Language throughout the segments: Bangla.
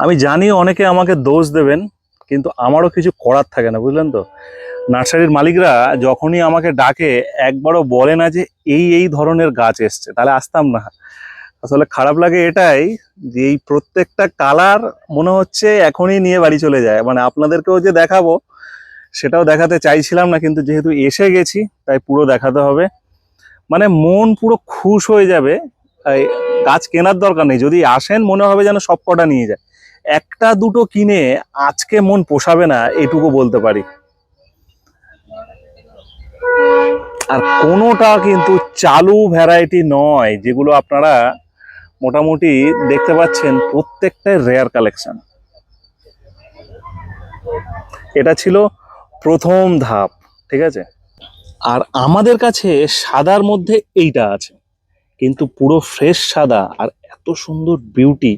আমি জানি অনেকে আমাকে দোষ দেবেন, কিন্তু আমারও কিছু করার থাকে না, বুঝলেন তো? নার্সারির মালিকরা যখনই আমাকে ডাকে, একবারও বলে না যে এই এই ধরনের গাছ এসছে, তাহলে আসতাম না। আসলে খারাপ লাগে এটাই যে এই প্রত্যেকটা কালার মনে হচ্ছে এখনই নিয়ে বাড়ি চলে যায়। মানে আপনাদেরকেও যে দেখাবো, সেটাও দেখাতে চাইছিলাম না, কিন্তু যেহেতু এসে গেছি, তাই পুরো দেখাতে হবে। মানে মন পুরো খুশ হয়ে যাবে গাছ কেনার দরকার নেই। যদি আসেন, মনে হবে যেন সব কটা নিয়ে যায়। একটা দুটো কিনে আজকে মন পোষাবে না এইটুকু বলতে পারি। আর কোনোটা কিন্তু চালু ভ্যারাইটি নয়, যেগুলো আপনারা মোটামুটি দেখতে পাচ্ছেন প্রত্যেকটাই রেয়ার কালেকশন এটা ছিল প্রথম ধাপ, ঠিক আছে? আর আমাদের কাছে সাদার মধ্যে এইটা আছে, কিন্তু পুরো ফ্রেশ সাদা, আর এত সুন্দর বিউটি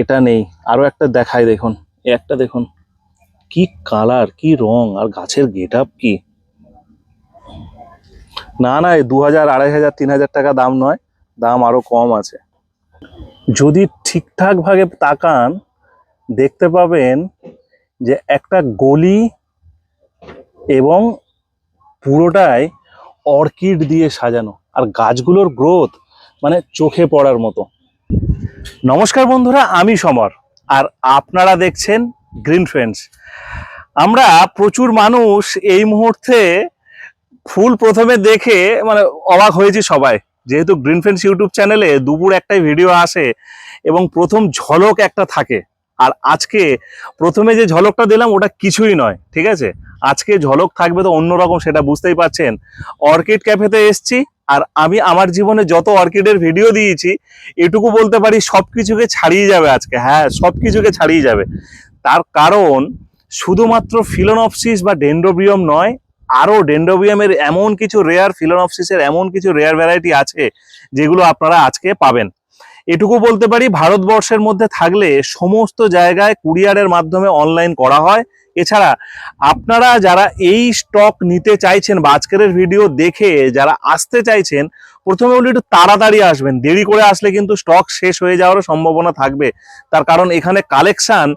এটা নেই। আরও একটা দেখায় দেখুন একটা দেখুন, কি কালার কি রং, আর গাছের গেট আপ কি? না না দু হাজার, আড়াই হাজার, তিন হাজার টাকা দাম নয়, দাম আরও কম আছে। যদি ঠিকঠাকভাবে তাকান, দেখতে পাবেন যে একটা গলি এবং পুরোটাই অর্কিড দিয়ে সাজানো, আর গাছগুলোর গ্রোথ মানে চোখে পড়ার মতো। নমস্কার বন্ধুরা, আমি সমর, আর আপনারা দেখছেন গ্রিন ফ্রেন্ডস আমরা প্রচুর মানুষ এই মুহূর্তে ফুল প্রথমে দেখে মানে অবাক হয়েছি সবাই। যেহেতু গ্রিন ফ্রেন্ডস ইউটিউব চ্যানেলে দুপুর একটাই ভিডিও আসে এবং প্রথম ঝলক একটা থাকে। আর আজকে প্রথমে যে ঝলকটা দিলাম, ওটা কিছুই নয়, ঠিক আছে? আজকে ঝলক থাকবে তো অন্যরকম, সেটা বুঝতেই পারছেন। অর্কিড ক্যাফেতে এসছি আর আমি আমার জীবনে যত অর্কিডের ভিডিও দিয়েছি, এটুকু বলতে পারি সব কিছুকে ছাড়িয়ে যাবে আজকে। হ্যাঁ সব কিছুকে ছাড়িয়ে যাবে। তার কারণ শুধুমাত্র ফিলোনপসিস বা ডেন্ড্রোবিয়াম নয়, আরও ডেন্ড্রোবিয়ামের এমন কিছু রেয়ার ফিলোনপসিসের এমন কিছু রেয়ার ভ্যারাইটি আছে, যেগুলো আপনারা আজকে পাবেন। এটুকু বলতে পারি, ভারতবর্ষের মধ্যে থাকলে সমস্ত জায়গায় কুরিয়ারের মাধ্যমে অনলাইন করা হয়। এছাড়া আপনারা যারা এই স্টক নিতে চাইছেন বা আজকের ভিডিও দেখে যারা আসতে চাইছেন, প্রথমে বলি একটু তাড়াতাড়ি আসবেন। দেরি করে আসলে কিন্তু স্টক শেষ হয়ে যাওয়ারও সম্ভাবনা থাকবে। তার কারণ এখানে কালেকশান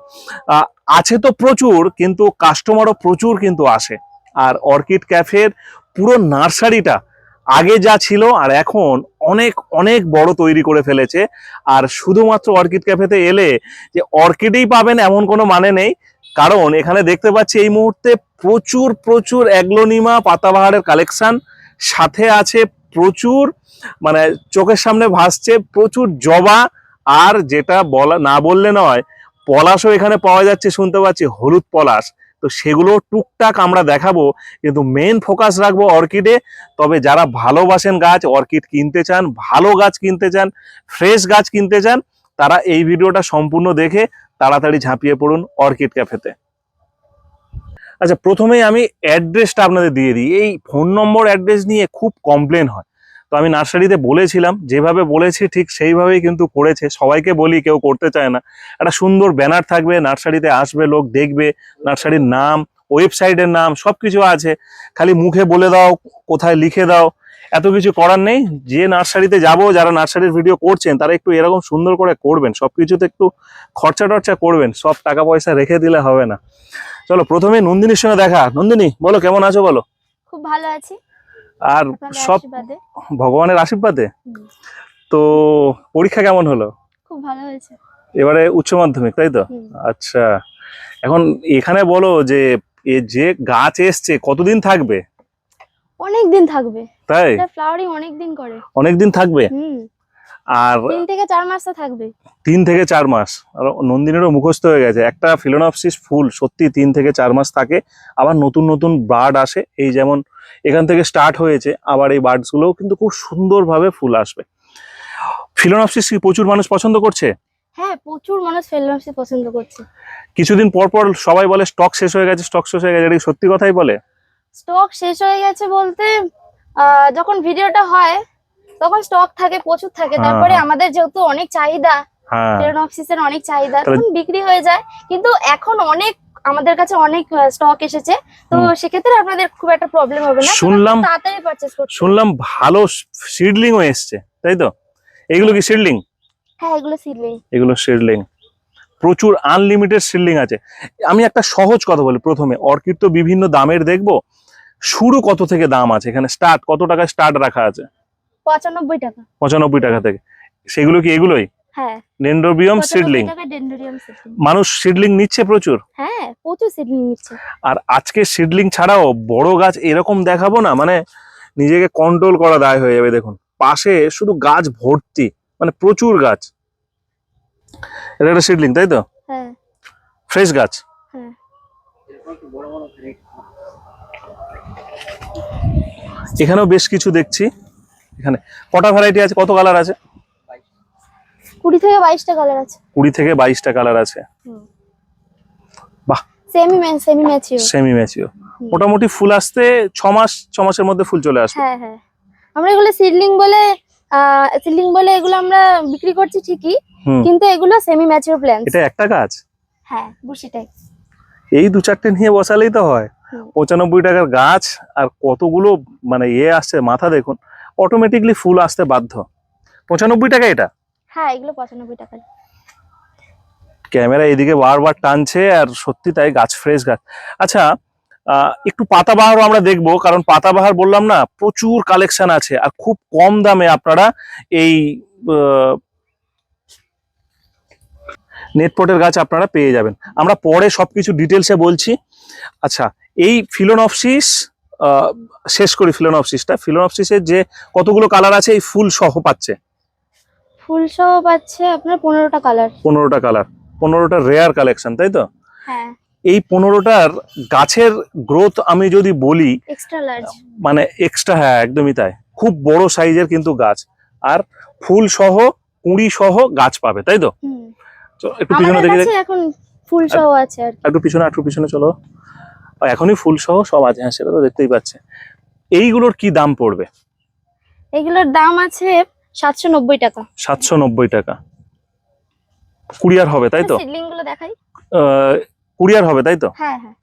আছে তো প্রচুর, কিন্তু কাস্টমারও প্রচুর কিন্তু আসে। আর অর্কিড ক্যাফের পুরো নার্সারিটা আগে যা ছিল আর এখন অনেক অনেক বড় তৈরি করে ফেলেছে। আর শুধুমাত্র অর্কিড ক্যাফেতে এলে যে অর্কিডই পাবেন এমন কোনো মানে নেই। কারণ এখানে দেখতে পাচ্ছি এই মুহূর্তে প্রচুর প্রচুর অ্যাগ্লোনিমা পাতাবাহারের কালেকশন। সাথে আছে প্রচুর মানে চোখের সামনে ভাসছে প্রচুর জবা, আর যেটা বলা, না বললে নয়, পলাশও এখানে পাওয়া যাচ্ছে, শুনতে পাচ্ছি হলুদ পলাশ। তো সেগুলো টুকটাক আমরা দেখাবো, কিন্তু মেন ফোকাস রাখব অর্কিডে। তবে যারা ভালোবাসেন গাছ, অর্কিড কিনতে চান, ভালো গাছ কিনতে চান ফ্রেশ গাছ কিনতে চান, তারা এই ভিডিওটা সম্পূর্ণ দেখে তাড়াতাড়ি ঝাঁপিয়ে পড়ুন অর্কিড ক্যাফেতে। আচ্ছা প্রথমেই আমি অ্যাড্রেসটা আপনাদের দিয়ে দিই। এই ফোন নম্বর অ্যাড্রেস নিয়ে খুব কমপ্লেন হয়। তো আমি নার্সারিতে বলেছিলাম, যেভাবে বলেছি ঠিক সেইভাবেই কিন্তু করেছে। সবাইকে বলি, কেউ করতে চায় না। একটা সুন্দর ব্যানার থাকবে, নার্সারিতে আসবে লোক, দেখবে নার্সারির নাম, ওয়েবসাইটের নাম সব কিছু আছে। খালি মুখে বলে দাও, কোথায় লিখে দাও এত কিছু করার নেই। যে নার্সারিতে যাব যারা নার্সারির ভিডিও করছেন তারা একটু এরকম সুন্দর করে করবেন। সব কিছুতে একটু খরচা টরচা করবেন। সব টাকা পয়সা রেখে দিলে হবে না। চলো প্রথমে নন্দিনীর সঙ্গে দেখা। নন্দিনী বলো কেমন আছো বলো? খুব ভালো আছি। আর সব ভগবানের আশীর্বাদে? তো পরীক্ষা কেমন হলো? খুব ভালো হয়েছে। এবারে উচ্চ মাধ্যমিক তাই তো? আচ্ছা। এখন এখানে বলো যে যে গাছ এসছে কতদিন থাকবে? অনেক দিন থাকবে। তাই? ফ্লাওয়ারিং অনেক দিন করে। অনেকদিন থাকবে? আর তিন থেকে চার মাস তো থাকবে। তিন থেকে চার মাস। আর নন্দিনীরও মুখস্থ হয়ে গেছে। একটা ফিলোনপসিস ফুল সত্যি তিন থেকে চার মাস থাকে। আবার নতুন নতুন বার্ড আসে। এই যেমন এখান থেকে স্টার্ট হয়েছে। আবার এই বার্ডসগুলোও কিন্তু খুব সুন্দরভাবে ফুল আসবে। ফিলোনপসিস কি প্রচুর মানুষ পছন্দ করছে? হ্যাঁ প্রচুর মানুষ ফেলনাপসি পছন্দ করছে। কিছুদিন পর পর সবাই বলে স্টক শেষ হয়ে গেছে স্টক শেষ হয়ে গেছে। এটা সত্যি কথাই বলে? স্টক শেষ হয়ে গেছে বলতে যখন ভিডিওটা হয় তখন স্টক থাকে প্রচুর থাকে। হ্যাঁ, তারপরে হ্যাঁ। আমাদের যেহেতু অনেক চাহিদা হ্যাঁ। অনেক চাহিদা তখন বিক্রি হয়ে যায়। কিন্তু এখন অনেক আমাদের কাছে অনেক স্টক এসেছে। তো সেক্ষেত্রে আপনাদের খুব একটা প্রবলেম হবে না। শুনলাম- তাড়াতাড়ি পারচেস করতে শুনলাম ভালো সিডলিংও এসেছে তাই তো? এগুলো কি সিডলিং হ্যাঁ এগুলো সিডলিং এগুলো সিডলিং প্রচুর আনলিমিটেড সিডলিং আছে। আমি একটা সহজ কথা বলি প্রথমে অর্কিড তো বিভিন্ন দামের দেখব শুরু কত থেকে দাম আছে? এখানে স্টার্ট কত টাকা স্টার্ট রাখা আছে? পঁচানব্বই টাকা। পঁচানব্বই টাকা থেকে। সেগুলো কি এগুলোই? হ্যাঁ। ডেন্ড্রোবিয়াম সিডলিং মানুষ সিডলিং নিচ্ছে প্রচুর? হ্যাঁ প্রচুর সিডলিং নিচ্ছে। আর আজকে সিডলিং ছাড়াও বড় গাছ এরকম দেখাবো না মানে নিজেকে কন্ট্রোল করা দায় হয়ে যাবে দেখুন। পাশে শুধু গাছ ভর্তি মানে প্রচুর গাছ। এটা একটা সিডলিং তাই তো? হ্যাঁ। ফ্রেশ গাছ। হ্যাঁ। এখানেও বেশ কিছু দেখছি। এখানে কটা ভ্যারাইটি আছে? কত কালার আছে? কুড়ি থেকে বাইশটা কালার আছে। কুড়ি থেকে বাইশটা কালার আছে। বাহ। সেমি সেমি ম্যাচিও সেমি ম্যাচিও মোটামুটি ফুল আসতে ছ মাস ছ মাসের মধ্যে ফুল চলে আসবে। হ্যাঁ হ্যাঁ। আমরা এগুলো সিডলিং বলে সিডলিং বলে এগুলো আমরা বিক্রি করছি ঠিকই কিন্তু এগুলো সেমি ম্যাচিওর প্ল্যান্ট এটা একটা গাছ? হ্যাঁ বুসিটাই। এই দু চারটে নিয়ে বসালেই তো হয়। পঁচানব্বই টাকার গাছ আর কতগুলো মানে ইয়ে আসছে মাথা দেখুন অটোমেটিকলি ফুল আসতে বাধ্য। পঁচানব্বই টাকা এটা? হ্যাঁ এগুলো পঁচানব্বই টাকা ক্যামেরা এদিকে বারবার টানছে আর সত্যি তাই গাছ ফ্রেশ গাছ। আচ্ছা একটু পাতাবাহারও আমরা দেখব কারণ পাতাবাহার বললাম না প্রচুর কালেকশন আছে আর খুব কম দামে আপনারা এই নেটপটের গাছ আপনারা পেয়ে যাবেন। আমরা পরে সবকিছু ডিটেলসে বলছি। আচ্ছা এই ফিলোনফসিস শেষ করি ফিলোনপসিসটা ফিলোনফসিসের যে কতগুলো কালার আছে এই ফুল সহ পাচ্ছে। ফুল সহ পাচ্ছে আপনার পনেরোটা কালার পনেরোটা কালার পনেরোটা রেয়ার কালেকশন তাই তো? হ্যাঁ। এই পনেরোটার গাছের গ্রোথ আমি যদি বলি এক্সট্রা লার্জ মানে এক্সট্রা হ্যাঁ একদমই তাই। খুব বড় সাইজের কিন্তু গাছ। আর ফুল সহ কুঁড়ি সহ গাছ পাবে তাই তো? একটু পিছনে দেখে এখন ফুল সহ আছে আর একটু পিছনে একটু পিছনে চলো। এখনই ফুল সহ সব আছে হ্যাঁ সেটা তো দেখতেই পাচ্ছে এইগুলোর কি দাম পড়বে? এগুলোর দাম আছে সাতশো নব্বই টাকা। সাতশো নব্বই টাকা। কুরিয়ার হবে তাই তো? সিডলিংগুলো দেখাই কুরিয়ার হবে তাই তো? হ্যাঁ হ্যাঁ।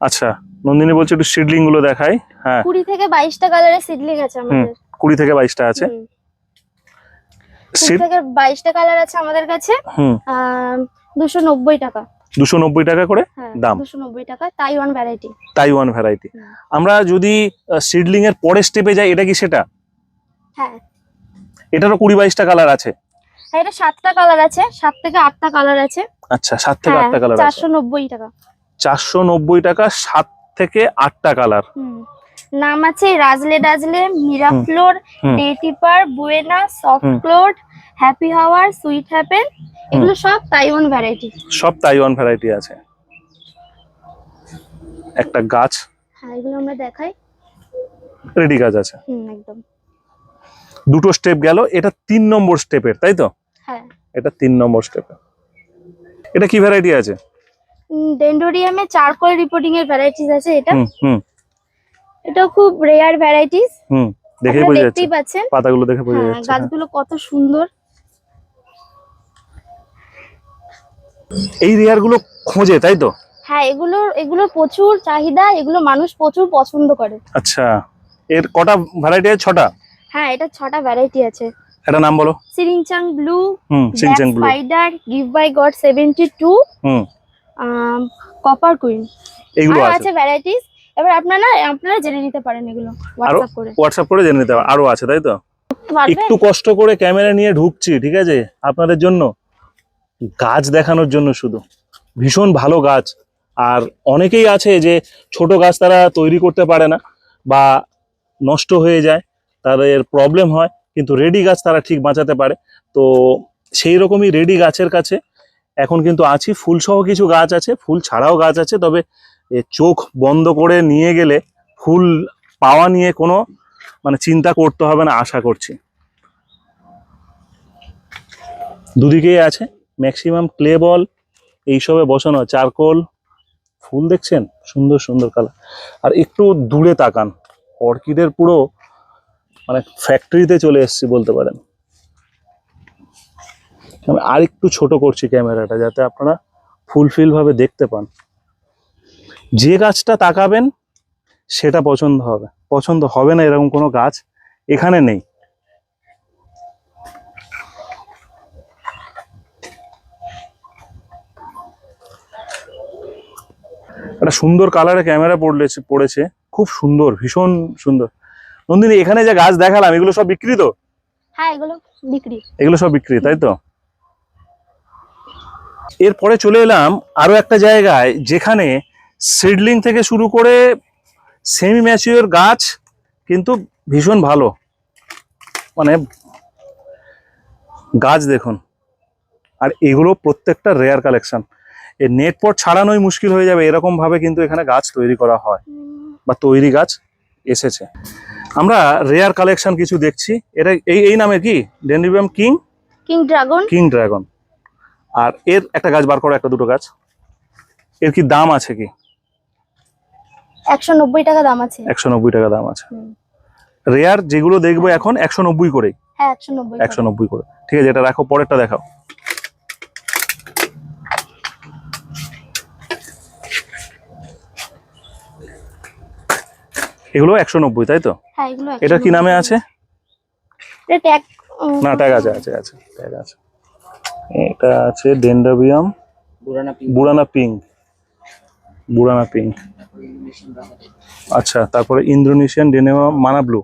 আচ্ছা নন্দিনী বলছে একটু সিডলিংগুলো দেখাই হ্যাঁ। কুড়ি থেকে বাইশটা কালারের সিডলিং আছে আমাদের। কুড়ি থেকে বাইশটা আছে। কুড়ি থেকে বাইশটা কালার আছে আমাদের কাছে। দুশো নব্বই টাকা। দুশো নব্বই টাকা করে হ্যাঁ দাম। দুশো নব্বই টাকা তাইওয়ান ভ্যারাইটি তাইওয়ান ভ্যারাইটি আমরা যদি সিডলিং এর পরের স্টেপে যাই এটা কি সেটা? হ্যাঁ। এটারও কুড়ি বাইশটা কালার আছে। হ্যাঁ এটা সাতটা কালার আছে সাত থেকে আটটা কালার আছে। আচ্ছা সাত থেকে হ্যাঁ আটটা কালার আছে। চারশো নব্বই টাকা। চারশো নব্বই টাকা সাত থেকে আটটা কালার নাম আছে রাজলে ডাজলে মিরাফ্লোর হুম। ডে Buena soft. Cloud happy hour sweet happen এগুলো সব তাইওয়ান ভ্যারাইটি সব তাইওয়ান ভ্যারাইটি আছে। একটা গাছ। হ্যাঁ এগুলো আমরা দেখাই। রেডি গাছ আছে। হুম একদম। দুটো স্টেপ গেল এটা তিন নম্বর স্টেপের তাই তো? হ্যাঁ। এটা তিন নম্বর স্টেপের এটা কি ভ্যারাইটি আছে? ডেন্ডোরিয়ামে চারকোল রিপোর্টিং এর ভ্যারাইটিস আছে এটা। হুম হুম। এটা খুব রেয়ার ভ্যারাইটিস হুম দেখেই আপনারা বোঝা যাচ্ছে। দেখতেই পাচ্ছেন। পাতাগুলো দেখে বোঝা হ্যাঁ যাচ্ছে হ্যাঁ। গাছগুলো কত সুন্দর। এই রেয়ারগুলো খোঁজে তাই তো? হ্যাঁ এগুলোর এগুলোর প্রচুর চাহিদা এগুলো মানুষ প্রচুর পছন্দ করে। আচ্ছা এর কটা ভ্যারাইটি আছে? ছটা? হ্যাঁ এটা ছটা ভ্যারাইটি আছে। একটা নাম বলো। সিরিনচাং ব্লু হুম Shinchan blue. Spider give by god seventy two hmm. Copper queen এগুলো আছে। ভ্যারাইটিস এবার আপনারা আপনারা জেনে নিতে পারেন এগুলো হোয়াটসঅ্যাপ করে। হোয়াটসঅ্যাপ করে জেনে নিতে হবে আরও আছে তাই তো? একটু কষ্ট করে ক্যামেরা নিয়ে ঢুকছি ঠিক আছে? আপনাদের জন্য। গাছ দেখানোর জন্য শুধু। ভীষণ ভালো গাছ। আর অনেকেই আছে যে ছোট গাছ তারা তৈরি করতে পারে না বা নষ্ট হয়ে যায়, তাদের প্রবলেম হয়, কিন্তু রেডি গাছ তারা ঠিক বাঁচাতে পারে। তো সেই রকমই রেডি গাছের কাছে এখন কিন্তু আছি। ফুল সহ কিছু গাছ আছে, ফুল ছাড়াও গাছ আছে, তবে চোখ বন্ধ করে নিয়ে গেলে ফুল পাওয়া নিয়ে কোনো মানে চিন্তা করতে হবে না, আশা করছি। দুদিকেই আছে। ম্যাক্সিমাম ক্লে বল, এইসবে বসানো চারকোল, ফুল দেখছেন? সুন্দর সুন্দর কালার আর একটু দূরে তাকান। অর্কিডের পুরো মানে ফ্যাক্টরিতে চলে এসেছি বলতে পারেন। আমি আর একটু ছোট করছি ক্যামেরাটা যাতে আপনারা ফুলফিলভাবে দেখতে পান। যে গাছটা তাকাবেন, সেটা পছন্দ হবে। পছন্দ হবে না এরকম কোনো গাছ এখানে নেই। একটা সুন্দর কালারে ক্যামেরা পড়লেছে পড়েছে। খুব সুন্দর ভীষণ সুন্দর। নন্দিনী এখানে যে গাছ দেখালাম এগুলো সব বিক্রি তো? হ্যাঁ এগুলো বিক্রি। এগুলো সব বিক্রি তাই তো? এরপরে চলে এলাম আরও একটা জায়গায় যেখানে সিডলিং থেকে শুরু করে সেমি ম্যাচিওর গাছ কিন্তু ভীষণ ভালো। মানে গাছ দেখুন। আর এগুলো প্রত্যেকটা রেয়ার কালেকশন এই নেট পট ছাড়ানোই মুশকিল হয়ে যাবে এরকম ভাবে কিন্তু এখানে গাছ তৈরি করা হয় বা তৈরি গাছ এসেছে। আমরা রেয়ার কালেকশন কিছু দেখছি এটা এই এই নামে কি? Dendrobium king king dragon king dragon আর এর একটা গাছ বার করো একটা দুটো গাছ। এর কি দাম আছে কি? একশো নব্বই টাকা দাম আছে। একশো নব্বই টাকা দাম আছে। রেয়ার যেগুলো দেখব এখন একশো নব্বই করে হ্যাঁ একশো নব্বই একশো নব্বই করে। ঠিক আছে এটা রাখো পরেরটা দেখাও। এগুলো একশো নব্বই তাই তো? হ্যাঁ এগুলো এটা কি নামে আছে? এটা ট্যাগ না ট্যাগ আছে আছে আছে ট্যাগ আছে। এটা আছে ডেন্ডাবিয়াম বুড়ানা পিঙ্ক। বুড়ানা পিঙ্ক আচ্ছা তারপরে ইন্দোনেশিয়ান ডেনেমা মানা ব্লু।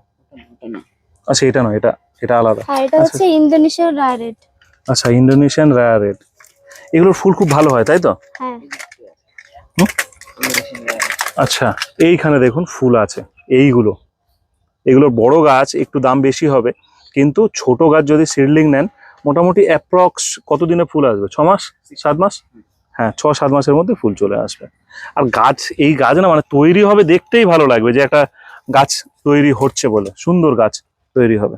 আচ্ছা এটা নয় এটা এটা আলাদা। হ্যাঁ এটা আচ্ছা। হচ্ছে ইন্দোনেশিয়ার রায়রেড আচ্ছা ইন্দোনেশিয়ান রায়ার রেড। এগুলোর ফুল খুব ভালো হয় তাই তো? হ্যাঁ। আচ্ছা এইখানে দেখুন ফুল আছে, এইগুলো। এগুলোর বড় গাছ, একটু দাম বেশি হবে, কিন্তু ছোট গাছ যদি সিডলিং নেন, মোটামুটি অ্যাপ্রক্স কতদিনে ফুল আসবে? ছ মাস? সাত মাস? হ্যাঁ ছ সাত মাসের মধ্যে ফুল চলে আসবে। আর গাছ, এই গাছ না মানে তৈরি হবে দেখতেই ভালো লাগবে যে একটা গাছ তৈরি হচ্ছে বলে, সুন্দর গাছ তৈরি হবে।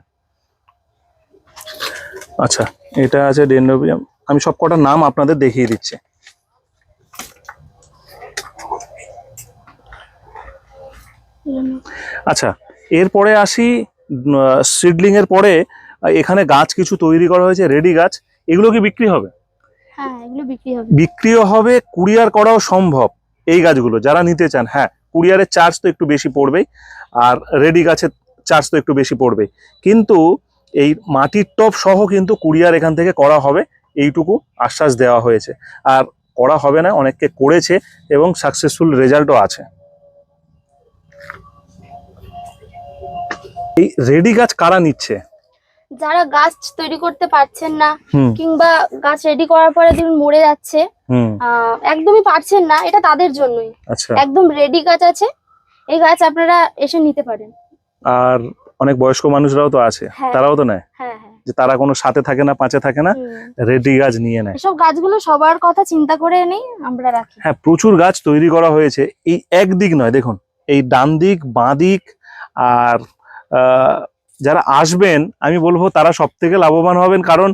আচ্ছা এটা আছে ডেন্ডোবিয়াম। আমি সব কটার নাম আপনাদের দেখিয়ে দিচ্ছি। আচ্ছা এরপরে আসি সিডলিং এর পরে এখানে গাছ কিছু তৈরি করা হয়েছে রেডি গাছ এগুলো কি বিক্রি হবে? হ্যাঁ বিক্রি বিক্রিও হবে কুরিয়ার করাও সম্ভব এই গাছগুলো যারা নিতে চান হ্যাঁ কুরিয়ারের চার্জ তো একটু বেশি পড়বেই আর রেডি গাছের চার্জ তো একটু বেশি পড়বেই কিন্তু এই মাটির টপ সহ কিন্তু কুরিয়ার এখান থেকে করা হবে এইটুকু আশ্বাস দেওয়া হয়েছে আর করা হবে না অনেককে করেছে এবং সাকসেসফুল রেজাল্টও আছে। এই রেডি গাছ কারা নিচ্ছে? যারা গাছ তৈরি করতে পারছেন না কিংবা গাছ রেডি করার পরে দেখুন মরে যাচ্ছে একদমই পারছেন না এটা তাদের জন্যই। আচ্ছা। একদম রেডি গাছ আছে এই গাছ আপনারা এসে নিতে পারেন। আর অনেক বয়স্ক মানুষরাও তো আছে হ্যাঁ। তারাও তো নেয়? হ্যাঁ হ্যাঁ। যে তারা কোনো সাথে থাকে না পাঁচে থাকে না রেডি গাছ নিয়ে নেয়। এসব গাছগুলো সবার কথা চিন্তা করে এনেই আমরা রাখি। হ্যাঁ প্রচুর গাছ তৈরি করা হয়েছে এই একদিক নয় দেখুন এই ডান দিক বাঁ দিক আর যারা আসবেন আমি বলব তারা সব থেকে লাভবান হবেন। কারণ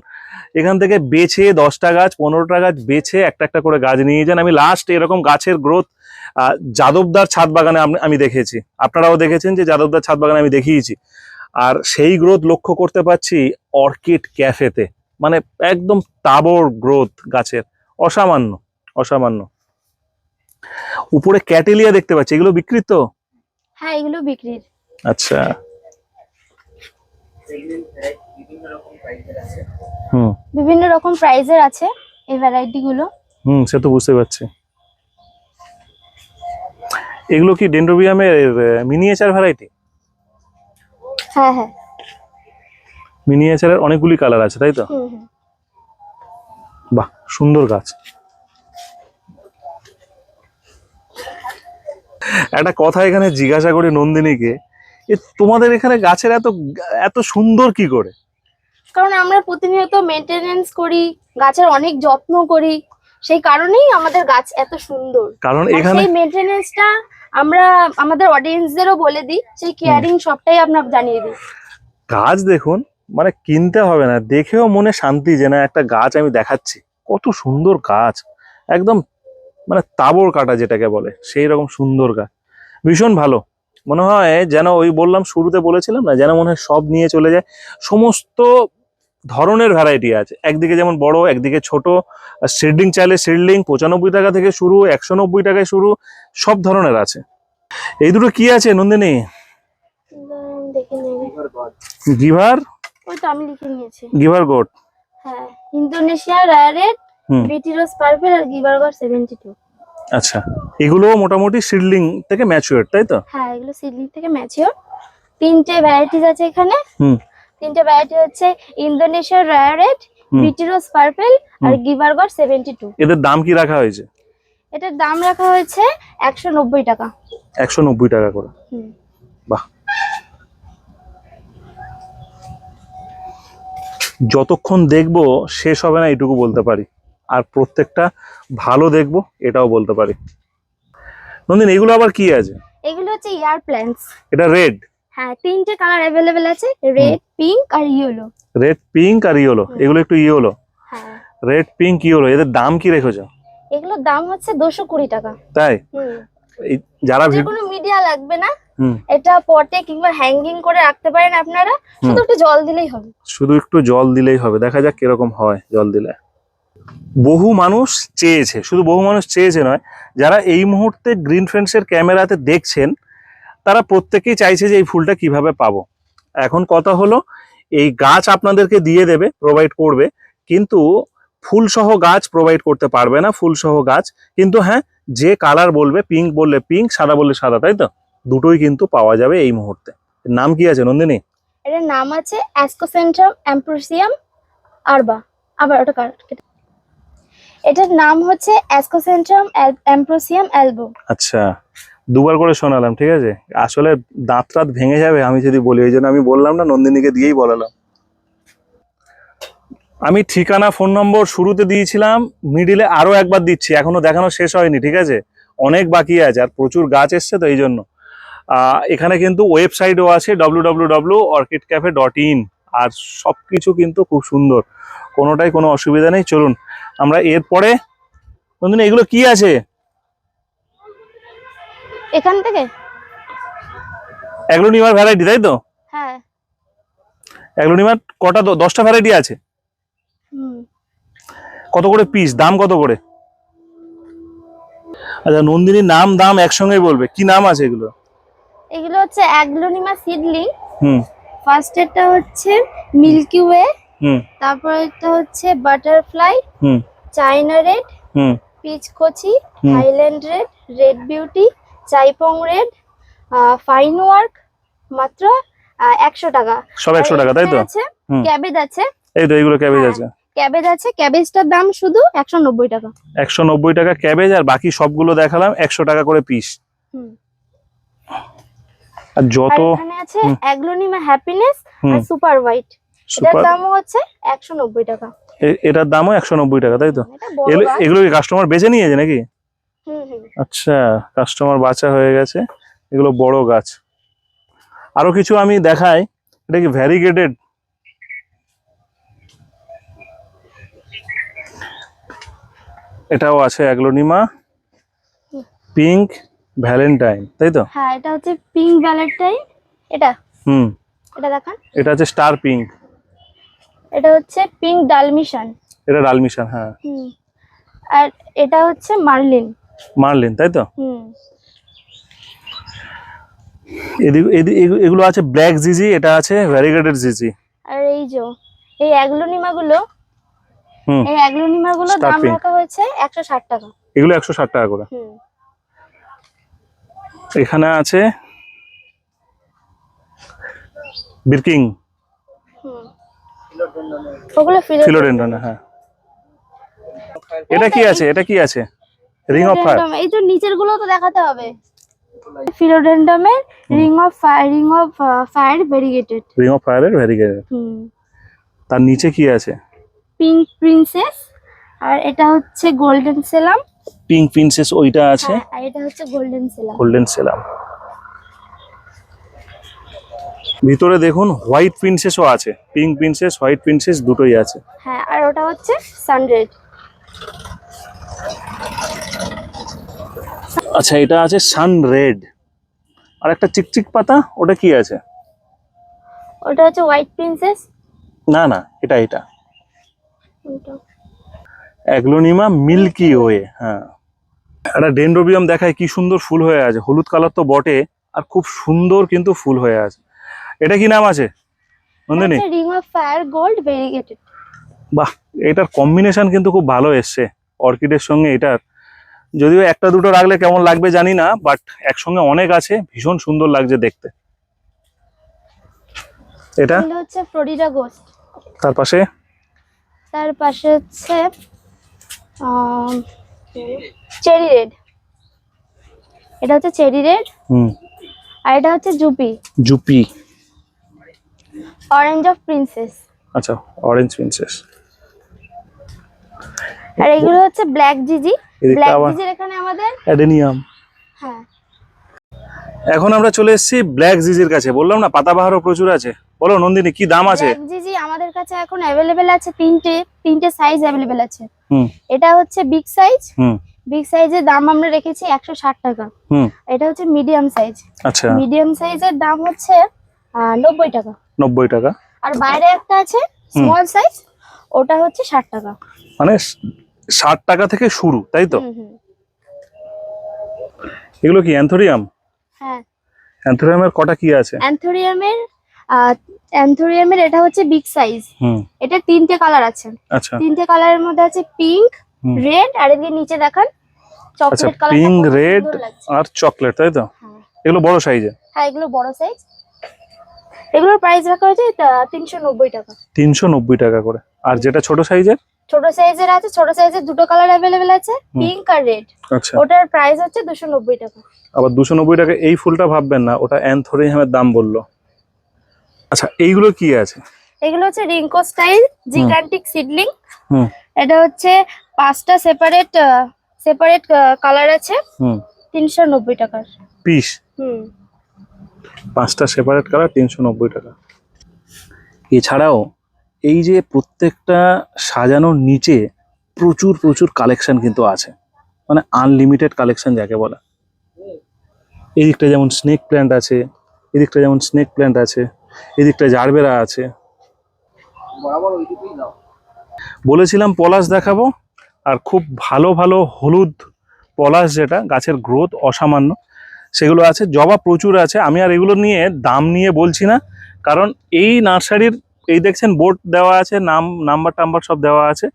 এখান থেকে বেছে দশটা গাছ পনেরোটা গাছ বেছে একটা একটা করে গাছ নিয়ে যান। আমি লাস্ট এরকম গাছের গ্রোথ যাদবদার ছাদ বাগানে আমি দেখেছি। আপনারাও দেখেছেন যে যাদবদার ছাদ বাগানে আমি দেখিয়েছি। আর সেই গ্রোথ লক্ষ্য করতে পারছি অর্কিড ক্যাফেতে। মানে একদম তাবর গ্রোথ গাছের। অসামান্য অসামান্য। উপরে ক্যাটেলিয়া দেখতে পাচ্ছি। এগুলো বিক্রি তো? হ্যাঁ এগুলো বিক্রির। আচ্ছা বিভিন্ন রকম প্রাইসের আছে হুম। বিভিন্ন রকম প্রাইজের আছে এই ভ্যারাইটি গুলো। হুম সে তো বুঝতে পারছি। এগুলো কি ডেন্ড্রোবিয়ামের মিনিয়েচার ভ্যারাইটি হ্যাঁ হ্যাঁ। মিনিয়েচারের অনেকগুলি কালার আছে তাই তো? হুম হুম। বাহ সুন্দর গাছ। একটা কথা এখানে জিজ্ঞাসা করি নন্দিনীকে তোমাদের এখানে গাছের এত এত সুন্দর কি করে? কারণ আমরা প্রতিনিয়ত মেনটেনেন্স করি গাছের অনেক যত্ন করি সেই কারণেই আমাদের গাছ এত সুন্দর। কারণ এখানে মেনটেনেন্সটা আমরা আমাদের অডিয়েন্সদেরও বলে দিই সেই কেয়ারিং সবটাই আপনার জানিয়ে দিই। গাছ দেখুন মানে কিনতে হবে না দেখেও মনে শান্তি যে না একটা গাছ আমি দেখাচ্ছি। কত সুন্দর গাছ একদম মানে তাবর কাটা যেটাকে বলে সেই রকম সুন্দর গাছ। ভীষণ ভালো। মনে হয় যেন ওই বললাম শুরুতে বলেছিলাম না যেন মনে হয় সব নিয়ে চলে যায়। সমস্ত ধরনের ভ্যারাইটি আছে। একদিকে যেমন বড় একদিকে ছোট সিডলিং চাইলে সিডলিং পঁচানব্বই টাকা থেকে শুরু একশো নব্বই টাকায় শুরু সব ধরনের আছে। এই দুটো কি আছে নন্দিনী? গিভার? ওই তো আমি লিখে নিয়েছি। গিভার গোট হ্যাঁ ইন্দোনেশিয়া রায়ারেড হুম। বিটি রোজ পার্পেল আর গিবারগর সেভেন্টি টু আচ্ছা এগুলো মোটামুটি সিডলিং থেকে ম্যাচিওর তাই তো? হ্যাঁ এগুলো সিডলি থেকে ম্যাচিওর তিনটে ভ্যারাইটিস আছে এখানে। হুম। তিনটে ভ্যারাইটি হচ্ছে ইন্দোনেশিয়ার রায়ারেট হুম। বিটিরোস পার্পেল আর। গিভারগড সেভেন্টি টু এদের দাম কি রাখা হয়েছে? এটার দাম রাখা হয়েছে একশো নব্বই টাকা। একশো নব্বই টাকা করে। হুম। বাহ। যতক্ষণ দেখব শেষ হবে না এটুকু বলতে পারি। আর প্রত্যেকটা ভালো দেখব এটাও বলতে পারি। নন্দিন এগুলো আবার কি আছে? এগুলো হচ্ছে ইয়ার প্ল্যান্টস। এটা রেড? হ্যাঁ তিনটে কালার অ্যাভেলেবেল আছে রেড পিঙ্ক আর ইয়েলো। রেড পিঙ্ক আর ইয়েলো এগুলো একটু ইয়েলো। হ্যাঁ। রেড পিঙ্ক ইয়েলো এদের দাম কি রেখেছো? এগুলোর দাম হচ্ছে দুশো কুড়ি টাকা। তাই? যারা কোনো মিডিয়া লাগবে না এটা পটে কিংবা হ্যাঙ্গিং করে রাখতে পারেন আপনারা। শুধু একটু জল দিলেই হবে। শুধু একটু জল দিলেই হবে দেখা যাক কীরকম হয় জল দিলে। বহু মানুষ চেয়েছে, শুধু বহু মানুষ চেয়েছে নয়, যারা এই মুহূর্তে গ্রিন ফ্রেন্ডসের ক্যামেরাতে দেখছেন, তারা প্রত্যেকেই চাইছে যে এই ফুলটা কীভাবে পাবো। এখন কথা হলো, এই গাছ আপনাদেরকে দিয়ে দেবে প্রোভাইড করবে, কিন্তু ফুল সহ গাছ প্রোভাইড করতে পারবে না ফুল সহ গাছ। কিন্তু হ্যাঁ যে কালার বলবে পিঙ্ক বললে পিঙ্ক সাদা বললে সাদা, তাই তো? দুটোই কিন্তু পাওয়া যাবে এই মুহূর্তে। নাম কি আছে নন্দিনী? এটার নাম আছে অ্যাসকোসেন্ট্রাম অ্যাম্প্রোসিয়াম আরবা আবার ওটা এটার নাম হচ্ছে অ্যাসকোসেন্ট্রাম অ্যাম্প্রোসিয়াম অ্যালবো আচ্ছা দুবার করে শোনালাম, ঠিক আছে? আসলে দাঁত টাত ভেঙে যাবে, আমি যদি বলি ওই জন্য আমি বললাম না, নন্দিনীকে দিয়েই বলালাম। আমি ঠিকানা, ফোন নম্বর শুরুতে দিয়েছিলাম, মিডিলে আরও একবার দিচ্ছি, এখনও দেখানো শেষ হয়নি, ঠিক আছে? অনেক বাকি আছে, আর প্রচুর গাছ এসছে তো, এই জন্য। এখানে কিন্তু ওয়েবসাইটও আছে W W W orchid cafe dot in আর সব কিছু কিন্তু খুব সুন্দর। কোনোটাই কোনো অসুবিধা নেই, চলুন। আমরা এরপরে নন্দিনী এগুলো কি আছে? এখান থেকে? অ্যাগ্লোনিমার ভ্যারাইটি তাই তো? হ্যাঁ। অ্যাগ্লোনিমার কটা দশটা ভ্যারাইটি আছে? হুম। কত করে পিস দাম কত করে? আচ্ছা নন্দিনীর নাম দাম একসঙ্গেই বলবে। কি নাম আছে এগুলো? এগুলো হচ্ছে অ্যাগ্লোনিমা সিডলিং। হুম। ফার্স্ট এরটা হচ্ছে মিল্কি ওয়ে। হুম। তারপর এটা হচ্ছে বাটারফ্লাই। হুম। চাইনা রেড হুম পিচ কচি হুম। হাইল্যান্ড রেড রেড বিউটি চাইপং রেড ফাইন ওয়ার্ক মাত্র একশো টাকা সব একশো টাকা তাই তো। ক্যাবেজ আছে এই তো এইগুলো ক্যাবেজ হ্যাঁ। আছে ক্যাবেজ আছে ক্যাবেজটার দাম শুধু একশো নব্বই টাকা একশো নব্বই টাকা ক্যাবেজ আর বাকি সবগুলো দেখালাম একশো টাকা করে পিস হুম। আর যত এখানে আছে। অ্যাগ্লোনিমা হ্যাপিনেস আর সুপার হোয়াইট এটার দামও হচ্ছে একশো নব্বই টাকা এটার দামও একশো নব্বই টাকা তাই তো? এগুলো- কি কাস্টমার বেছে নিয়েছে নাকি? আচ্ছা কাস্টমার বাঁচা হয়ে গেছে। এগুলো বড় গাছ। আরও কিছু আমি দেখাই। এটা কি ভ্যারিগেটেড এটাও আছে অ্যাগ্লোনিমা পিঙ্ক ভ্যালেন্টাইন তাই তো? হ্যাঁ এটা হচ্ছে পিঙ্ক ভ্যালেন্টাইন এটা? হুম। এটা দেখান। এটা হচ্ছে স্টার পিঙ্ক এটা হচ্ছে পিঙ্ক ডালমিশন এটা ডালমিশন হ্যাঁ। আর এটা হচ্ছে মার্লিন মার্লিন তাই তো? হুম। এগুলো আছে ব্ল্যাক জিজি এটা আছে ভ্যারিগেটেড জিজি আর এই যে এই অ্যাগ্লোনিমা গুলো এই অ্যাগ্লোনিমা গুলো দাম রাখা হয়েছে একশো ষাট টাকা। এগুলো একশো ষাট টাকা করে। এখানে আছে বির্কিং ওগুলো ফিলোডেন্ড্রন। হ্যাঁ। এটা কি আছে? এটা কি আছে? রিং অফ ফায়ার এই তো নিচেরগুলো তো দেখাতে হবে। ফিলোডেন্ডামের ring of fire ring of fire variegated ring of ফায়ারের ভ্যারিগেটেড হুম। তার নিচে কি আছে? পিঙ্ক প্রিন্সেস আর এটা হচ্ছে গোল্ডেন সেলাম পিঙ্ক প্রিন্সেস ওইটা আছে? হ্যাঁ আর এটা হচ্ছে গোল্ডেন সেলাম গোল্ডেন সেলাম ভিতরে দেখুন হোয়াইট প্রিন্সেসও আছে পিঙ্ক প্রিন্সেস হোয়াইট প্রিন্সেস দুটোই আছে। হ্যাঁ আর ওটা হচ্ছে সানরেড আচ্ছা এটা আছে সান রেড। আর একটা চিকচিক পাতা ওটা কি আছে? ওটা হচ্ছে হোয়াইট প্রিন্সেস। না না এটা এটা। অ্যাগ্লোনিমা মিল্কি ওয়ে হ্যাঁ। একটা ডেন্ড্রোবিয়াম দেখায় কি সুন্দর ফুল হয়ে আছে হলুদ কালার তো বটে আর খুব সুন্দর কিন্তু ফুল হয়ে আছে। এটা কি নাম আছে? Nandini? Ring of fire gold variegated বাহ এটার কম্বিনেশন কিন্তু খুব ভালো এসছে অর্কিডের সঙ্গে এটার। যদিও একটা দুটো রাখলে কেমন লাগবে জানি না বাট একসঙ্গে অনেক আছে ভীষণ সুন্দর লাগছে দেখতে। এটা? হচ্ছে ফ্লোরিডা গোস্ট তার পাশে? তার পাশে হচ্ছে চেরি রেড এটা হচ্ছে চেরি রেড হুম। আর এটা হচ্ছে জুপি জুপি অরেঞ্জ অফ প্রিন্সেস আচ্ছা অরেঞ্জ প্রিন্সেস আর এগুলো হচ্ছে ব্ল্যাক জিজি ব্ল্যাক জিজির এখানে আমাদের অ্যাডেনিয়াম হ্যাঁ। এখন আমরা চলে এসেছি ব্ল্যাক জিজির কাছে। বললাম না পাতাবাহারও প্রচুর আছে। বলো নন্দিনী কি দাম আছে? ব্ল্যাক জিজি আমাদের কাছে এখন অ্যাভেলেবেল আছে তিনটে তিনটে সাইজ অ্যাভেলেবেল আছে। হুম। এটা হচ্ছে বিগ সাইজ হুম। বিগ সাইজের দাম আমরা রেখেছি একশো ষাট টাকা। হুম। এটা হচ্ছে মিডিয়াম সাইজ আচ্ছা। মিডিয়াম সাইজের দাম হচ্ছে আহ, নব্বই টাকা। নব্বই টাকা। আর বাইরে একটা আছে স্মল সাইজ ওটা হচ্ছে ষাট টাকা। মানে ষাট টাকা থেকে শুরু তাই তো। এগুলো কি অ্যান্থোরিয়াম? হ্যাঁ। অ্যান্থোরিয়ামের কটা কি আছে? অ্যান্থোরিয়ামের অ্যান্থোরিয়ামের এটা হচ্ছে বিগ সাইজ হুম। এটা তিনটে কালার আছে। আচ্ছা। তিনটে কালারের মধ্যে আছে পিঙ্ক রেড আর এদিকে নিচে দেখান চকলেট কালার পিঙ্ক রেড আর চকলেট তাই তো? এগুলো বড় সাইজে হ্যাঁ এগুলো বড় সাইজ এগুলোর প্রাইস রাখা হয়েছে তিনশো নব্বই টাকা। তিনশো নব্বই টাকা করে। আর যেটা ছোট সাইজের ছোট সাইজের আছে ছোট সাইজের দুটো কালার অ্যাভেলেবেল আছে পিঙ্ক আর রেড আচ্ছা। ওটার প্রাইস হচ্ছে দুশো নব্বই টাকা। আবার দুশো নব্বই টাকা এই ফুলটা ভাববেন না ওটা অ্যান্থোরিয়ামের দাম বলল। আচ্ছা এইগুলো কি আছে? এগুলো হচ্ছে রিঙ্কো স্টাইল জিগান্টিক সিডলিং হুম। এটা হচ্ছে পাঁচটা সেপারেট সেপারেট কালার আছে। হুম। তিনশো নব্বই টাকার। পিস? হুম। পাঁচটা সেপারেট কালার তিনশো নব্বই টাকা। এছাড়াও এই যে প্রত্যেকটা সাজানোর নিচে প্রচুর প্রচুর কালেকশন কিন্তু আছে। মানে আনলিমিটেড কালেকশন যাকে বলে। এদিকটা যেমন স্নেক প্ল্যান্ট আছে, এদিকটা যেমন স্নেক প্ল্যান্ট আছে, এদিকটা জারবেরা আছে। বলেছিলাম পলাশ দেখাবো, আর খুব ভালো ভালো হলুদ পলাশ যেটা, গাছের গ্রোথ অসামান্য। সেগুলো আছে, জবা প্রচুর আছে। আমি আর এগুলো নিয়ে দাম নিয়ে বলছি না, কারণ এই নার্সারির, এই দেখছেন বোর্ড দেওয়া আছে, নাম নাম্বার টাম্বার সব দেওয়া আছে।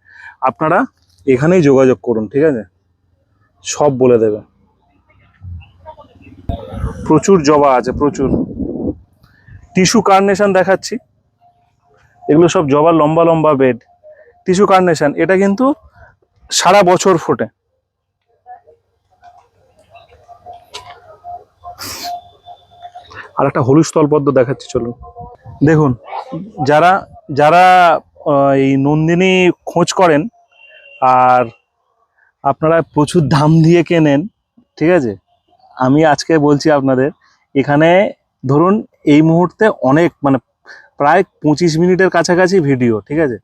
আপনারা এখানেই যোগাযোগ করুন, ঠিক আছে? সব বলে দেবে। প্রচুর জবা আছে, প্রচুর। টিস্যু কার্নেশন দেখাচ্ছি। এগুলো সব জবার লম্বা লম্বা বেড টিস্যু কার্নেশন, এটা কিন্তু সারা বছর ফোটে। আর একটা হলুদ স্থলপদ্ম দেখাচ্ছি, চলুন। দেখুন, যারা যারা এই নন্দিনী খোঁজ করেন, আর আপনারা প্রচুর দাম দিয়ে কেনেন, ঠিক আছে? আমি আজকে বলছি আপনাদের, এখানে ধরুন এই মুহূর্তে অনেক মানে প্রায় পঁচিশ মিনিটের কাছাকাছি ভিডিও, ঠিক আছে?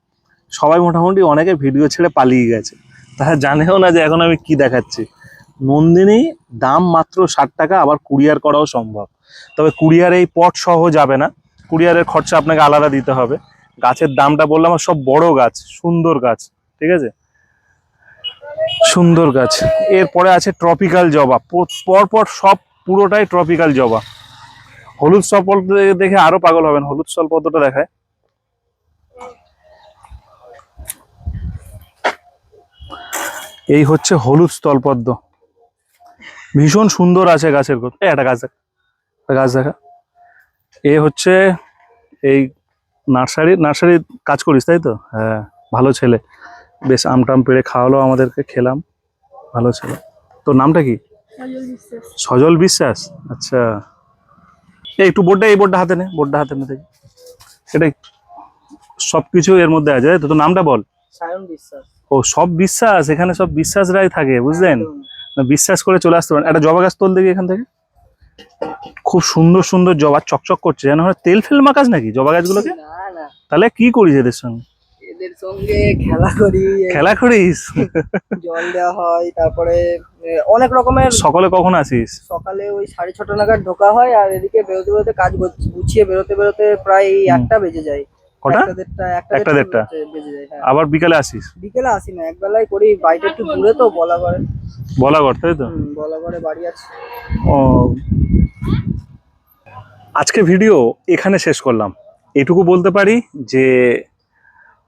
সবাই মোটামুটি অনেকে ভিডিও ছেড়ে পালিয়ে গেছে। তারা জানেও না যে এখন আমি কি দেখাচ্ছি। নন্দিনী দাম মাত্র ষাট টাকা, আবার কুরিয়ার করাও সম্ভব। তবে কুরিয়ার এই পট সহ যাবে না। কুরিয়ারের খরচা আপনাকে আলাদা দিতে হবে। গাছের দামটা বললাম সব বড় গাছ, সুন্দর গাছ, ঠিক আছে? সুন্দর গাছ। এরপরে আছে ট্রপিক্যাল জবা। পরপর সব পুরোটাই ট্রপিক্যাল জবা। হলুদ স্থলপদ্ম দেখে আরও পাগল হবেন। হলুদ স্থলপদ্মটা দেখায়। এই হচ্ছে হলুদ স্থলপদ্ম। ভীষণ সুন্দর আছে গাছের এই একটা গাছ গাছ দেখা এ হচ্ছে এই নার্সারি নার্সারি কাজ করিস তাই তো? হ্যাঁ ভালো ছেলে। বেশ আমটাম পেড়ে খাওয়ালো আমাদেরকে খেলাম। ভালো ছেলে। তোর নামটা কি? সজল বিশ্বাস। আচ্ছা। এই একটু বোর্ডটা এই বোর্ডটা হাতে নে বোর্ডটা হাতে নে দেখি। এটাই সব কিছু এর মধ্যে আছে তাই তো? তোর নামটা বল। বিশ্বাস। ও সব বিশ্বাস এখানে সব বিশ্বাসরাই থাকে বুঝলেন? বিশ্বাস করে চলে আসতে পারেন। একটা জবা গাছ তোল দেখি এখান থেকে। খুব সুন্দর সুন্দর জবা চকচক করছে। যেন তেল ফেল মাকাস নাকি জবা গাছগুলোকে? তাহলে কি করিস এদের সঙ্গে? এদের সঙ্গে খেলা করি। খেলা করিস? জল দেওয়া হয় তারপরে অনেক রকমের সকালে কখন আসিস? সকালে ওই সাড়ে ছটা নাগাদ ঢোকা হয় আর এদিকে বেরোতে বেরোতে কাজ গুছিয়ে বেরোতে বেরোতে প্রায় একটা বেজে যায়। কটা? একটা দেড়টা একটা একটা দেড়টা? বেজে যায় হ্যাঁ। আবার বিকালে আসিস? বিকেলে আসি না একবেলায় করি বাড়িটা একটু দূরে তো বলা করে বলা কর তাই তো? বলা করে বাড়ি আছে। ও আজকে ভিডিও এখানে শেষ করলাম। এটুকু বলতে পারি যে,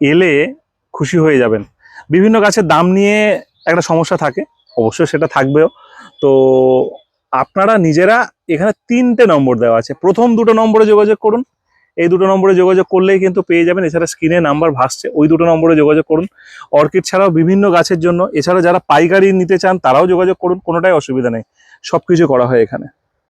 এলে খুশি হয়ে যাবেন। বিভিন্ন গাছের দাম নিয়ে একটা সমস্যা থাকে, অবশ্যই সেটা থাকবেও। তো আপনারা নিজেরা এখানে তিনটে নম্বর দেওয়া আছে। প্রথম দুটো নম্বরে যোগাযোগ করুন। এই দুটো নম্বরে যোগাযোগ করলেই কিন্তু পেয়ে যাবেন। এছাড়া স্ক্রিনে নাম্বার ভাসছে, ওই দুটো নম্বরে যোগাযোগ করুন। অর্কিড ছাড়াও বিভিন্ন গাছের জন্য, এছাড়া যারা পাইকারি নিতে চান, তারাও যোগাযোগ করুন। কোনোটাই অসুবিধা নেই। সব কিছু করা হয় এখানে।